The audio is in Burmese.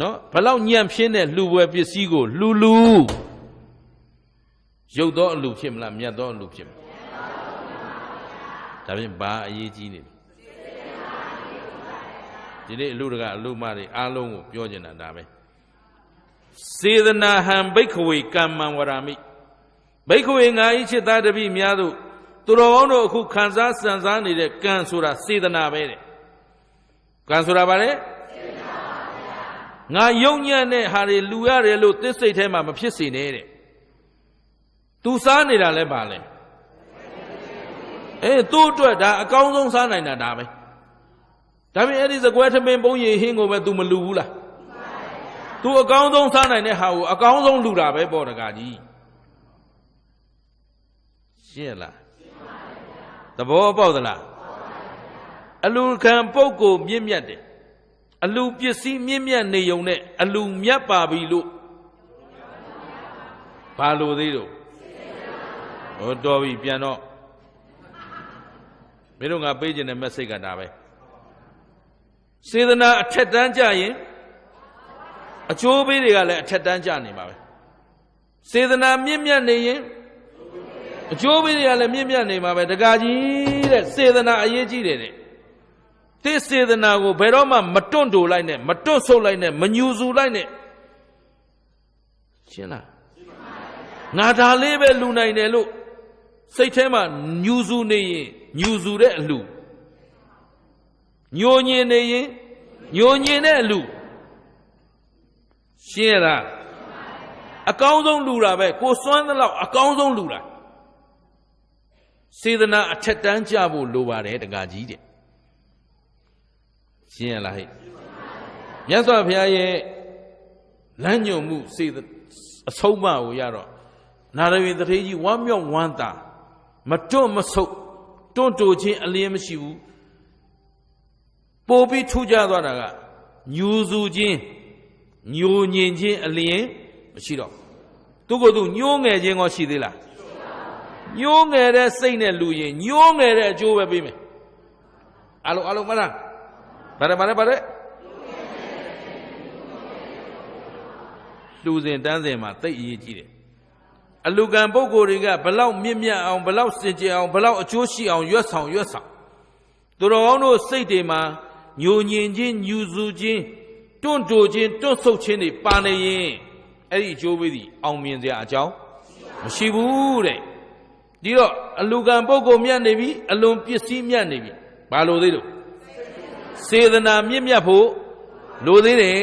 နော်ဘလောက်ညံ့ဖြစ်တဲ့လှူပွဲပစ္စည်းကိုလှူလှူရုပ်သောအလှူဖြစ်မလားမြတ်သောအလှူဖြစ်မလားဒါဖြင့်ဘာအရေးကြီးနေလဲဒီနေ့အလှူတကအလှူမတွေအားလုံးကိုပြောကျင်တာဒါပဲစေဒနာဟံဘိက္ခဝေကမ္မံဝရာမိဘိက္ခဝေငါဤချစ်သားတပိများတို့သူတော်ကောင်းတို့အခုခံစားစံစားနေတဲ့ကံဆိုတာစေဒနာပဲတဲ့ကံဆိုတာဘာလဲ ငါယုံညံ့တဲ့ဟာတွေလူရတယ်လို့သစ္စိတ်ထဲမှာမဖြစ်စေနဲ့တဲ့သူစားနေတာလဲပါလဲအေးသူ့အတွက်ဒါအကောင်းဆုံးစားနိုင်တာဒါပဲဒါပေမဲ့အဲ့ဒီစကွဲထမင်းပုံးရည်ဟင်းကိုပဲ तू မလူဘူးလား तू အကောင်းဆုံးစားနိုင်တဲ့ဟာကိုအကောင်းဆုံးလူတာပဲပေါ့တကားကြီးရှင်းလားသဘောပေါက်သလားအလူခံပုဂ္ဂိုလ်မြင့်မြတ်တယ် အလူပစ္စည်းမြင့်မြတ်နေုံနဲ့အလူမြတ်ပါပြီလို့ဘာလို့သေးတော့ဟောတော်ပြီပြန်တော့မင်းတို့ငါပေးခြင်းတဲ့ message ကဒါပဲစေတနာအထက်တန်းကြရင်အကျိုးပေးတွေကလည်းအထက်တန်းကြနေမှာပဲစေတနာမြင့်မြတ်နေရင်အကျိုးပေးတွေကလည်းမြင့်မြတ်နေမှာပဲတကားကြီးတဲ့စေတနာအရေးကြီးတယ်တဲ့ တိစေတနာကိုဘယ်တော့မှမတွန့်တိုလိုက်နဲ့မတွန့်ဆုတ်လိုက်နဲ့မညူစုလိုက်နဲ့ရှင်းလားငါဒါလေးပဲလူနိုင်တယ်လို့စိတ်ထဲမှာညူစုနေရင်ညူစုတဲ့အလူညိုညင်နေရင်ညိုညင်တဲ့အလူရှင်းရလားအကောင်းဆုံးလူတာပဲကိုစွမ်းသလောက်အကောင်းဆုံးလူတာစေတနာအထက်တန်းကြဖို့လိုပါတယ်တကားကြီးတဲ့ ရှင်းရလားဟဲ့မြတ်စွာဘုရားရဲ့လမ်းညွန်မှုစေတအဆုံးအမကိုရတော့နာရဝေတထေကြီးဝမ်းမြောက်ဝမ်းသာမတွန့်မဆုတ်တွန့်တူချင်းအလင်းမရှိဘူးပို့ပြီးထူးခြားသွားတာကညူစုချင်းညိုညင်ချင်းအလင်းမရှိတော့သူကသူညိုးငယ်ခြင်းကောရှိသေးလားညိုးငယ်တဲ့စိတ်နဲ့လူရင်ညိုးငယ်တဲ့အကျိုးပဲပေးမယ်အလုံးအလုံးမလား ဗါတယ်ဗါတယ်ဗါတယ်လူစဉ်တန်းစဉ်မှာတိတ်အရေးကြီးတယ်အလူကံပုဂ္ဂိုလ်တွေကဘလောက်မြင့်မြတ်အောင်ဘလောက်စင်ကြယ်အောင်ဘလောက်အကျိုးရှိအောင်ရွတ်ဆောင်ရွတ်ဆောင်သူတော်ကောင်းတို့စိတ်တွေမှာညိုညင်ခြင်းညူစုခြင်းတွန့်တိုခြင်းတွန့်ဆုတ်ခြင်းတွေပါနေရင်အဲ့ဒီအကျိုးပေးသည်အောင်မြင်စရာအကြောင်းမရှိဘူးတဲ့ဒီတော့အလူကံပုဂ္ဂိုလ်မြတ်နေပြီအလွန်ပစ္စည်းမြတ်နေပြီဘာလို့သေးလို့ စေတနာမြင့်မြတ်ဖို့လိုသေးတယ်